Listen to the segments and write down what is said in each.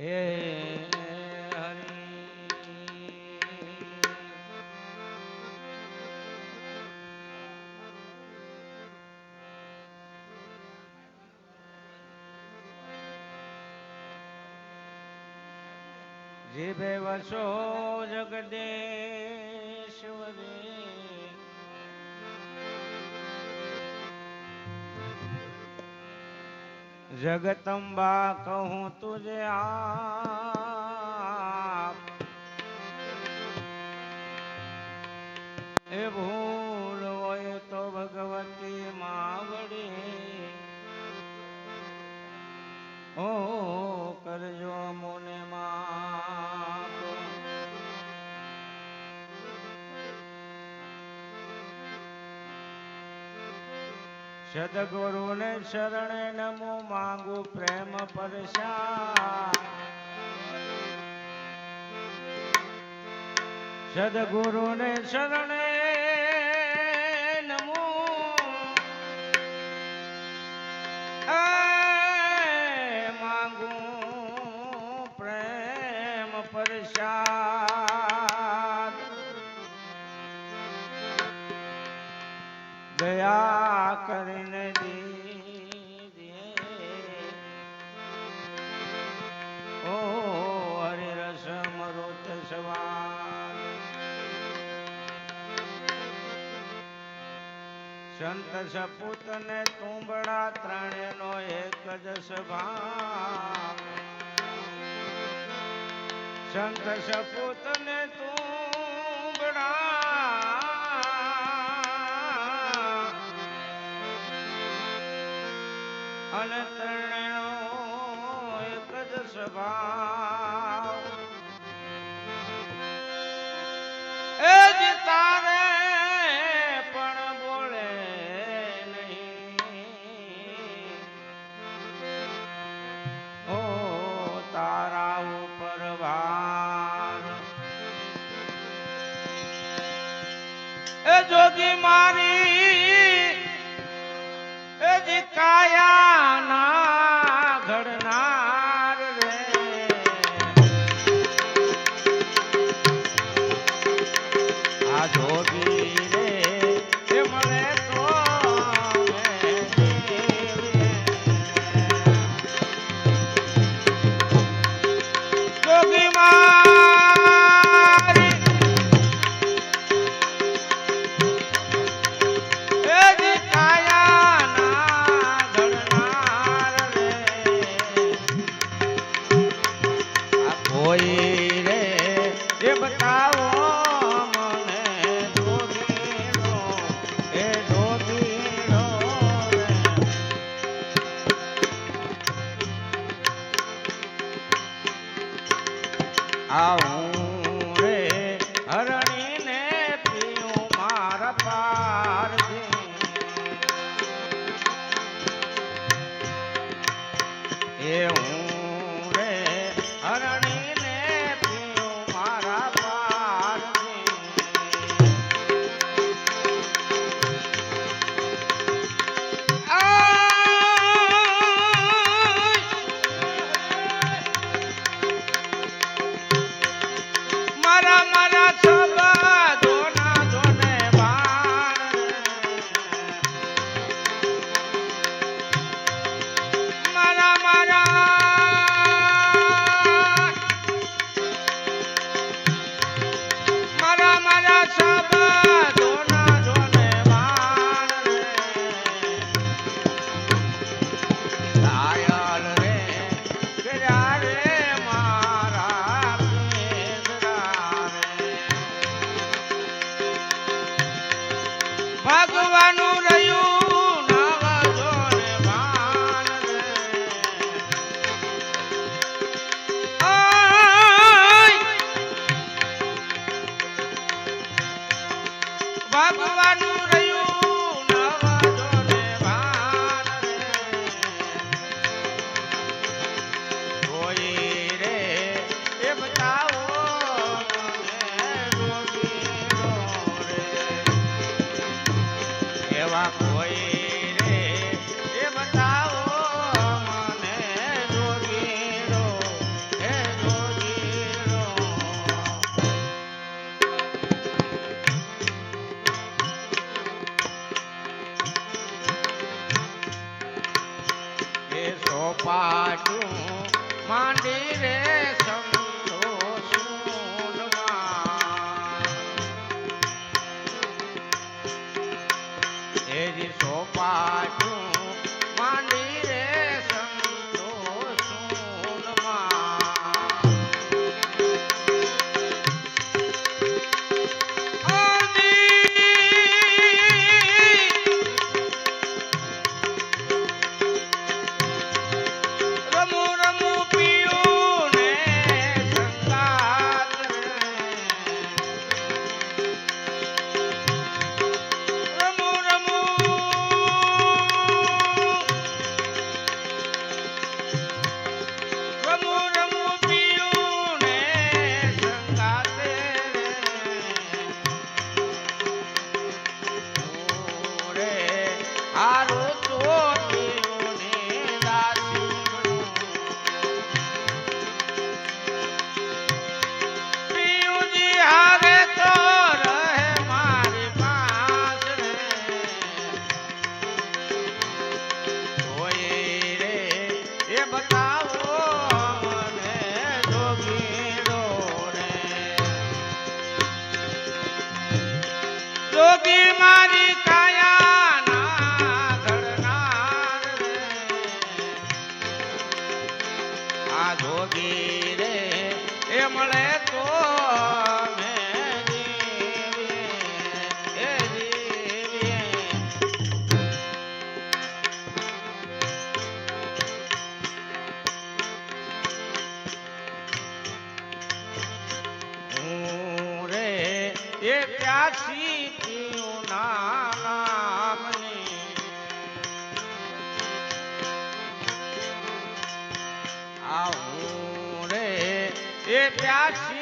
હે જીભે વસો જગદેશ્વરી જગતંબા કહું તુજે આ એ ભૂલ હોય તો ભગવતી માવડી. ઓ કરજો મોને સદગુરુને શરણે નમો માંગુ પ્રેમ પરશા સદગુરુને શરણે નમો માંગુ પ્રેમ પરસાદ દયા સંત સપૂત ને તુંબડા ત્રણે નો એક જ સ્વભાવ. સંત સપૂત ને તુંબડા અને ત્રણેનો એક જ સ્વભાવ. જોગી ஆண்டீரே प्यासी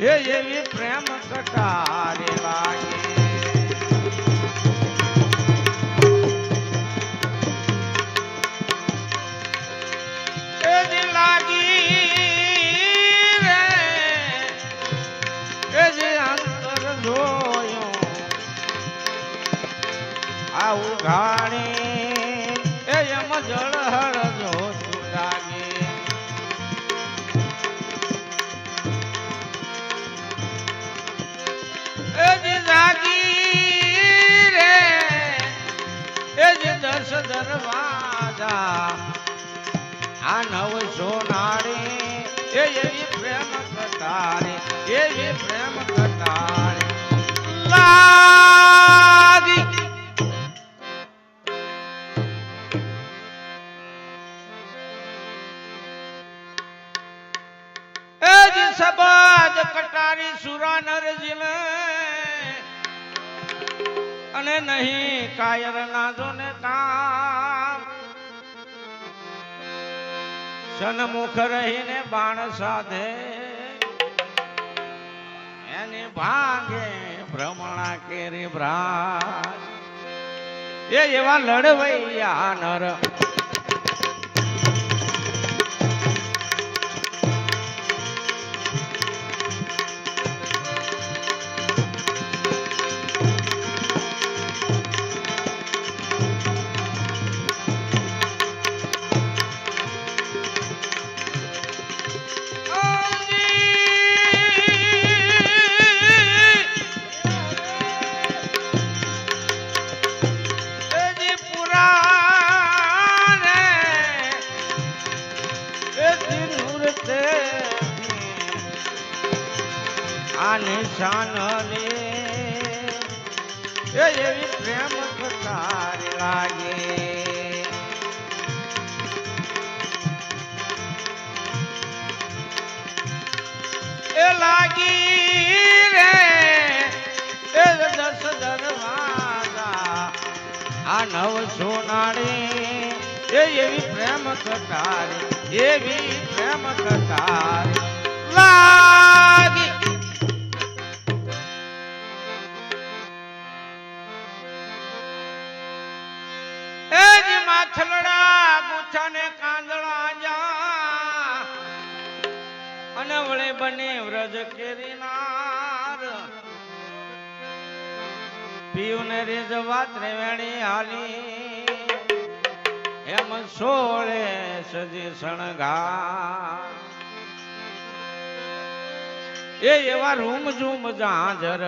એ એવી પ્રેમ સકારે વાગે. વાજા અને નહીં કાયર ના જોને કામ સન્મુખ રહીને બાણ સાધે. એને ભાગે ભ્રમણા કેરી ભ્રા એ એવા લડવૈયા નર. કટારી એવી પ્રેમ અને વળે બને વ્રજ કેરીનાર. પીવને રેજવા ત્રેવેણી હાલી. એમ સોળે સજી શણગા એ એવા રૂમ ઝૂમ જાજર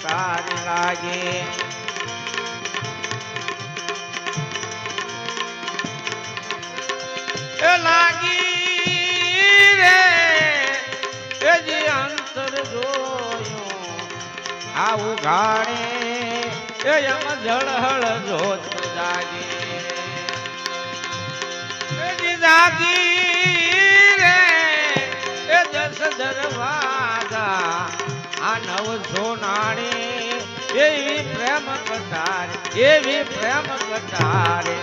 પ્રેમ લાગે એ લાગી રે એ જે અંતર જોયું આવું ગાણે એ એમ જળહળ જોત જાગી જાગી રે એ દસ દરવાજા આ નાણી એવી પ્રેમ કટાર એવી પ્રેમ કટારે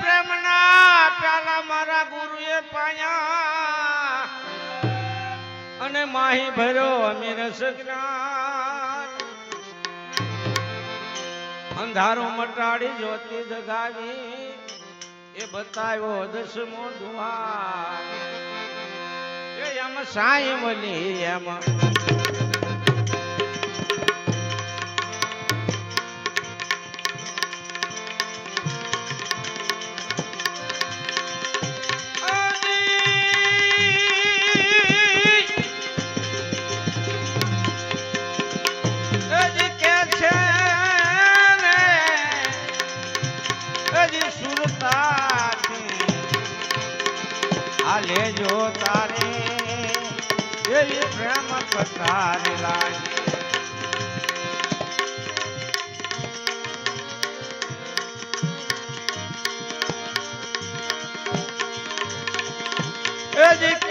પ્રેમના મારા ગુરુએ પાયા. અને માહી ભર્યો અમીર સજ્ઞાન અંધારું મટાડી જ્યોતિ જગાવી એ બતાવ્યો દસમો દુઆર. એ એમ સાંઈ વલી એમ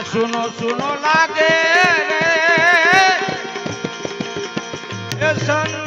આ સુનો સુનો લાગે રે. એ સંસાર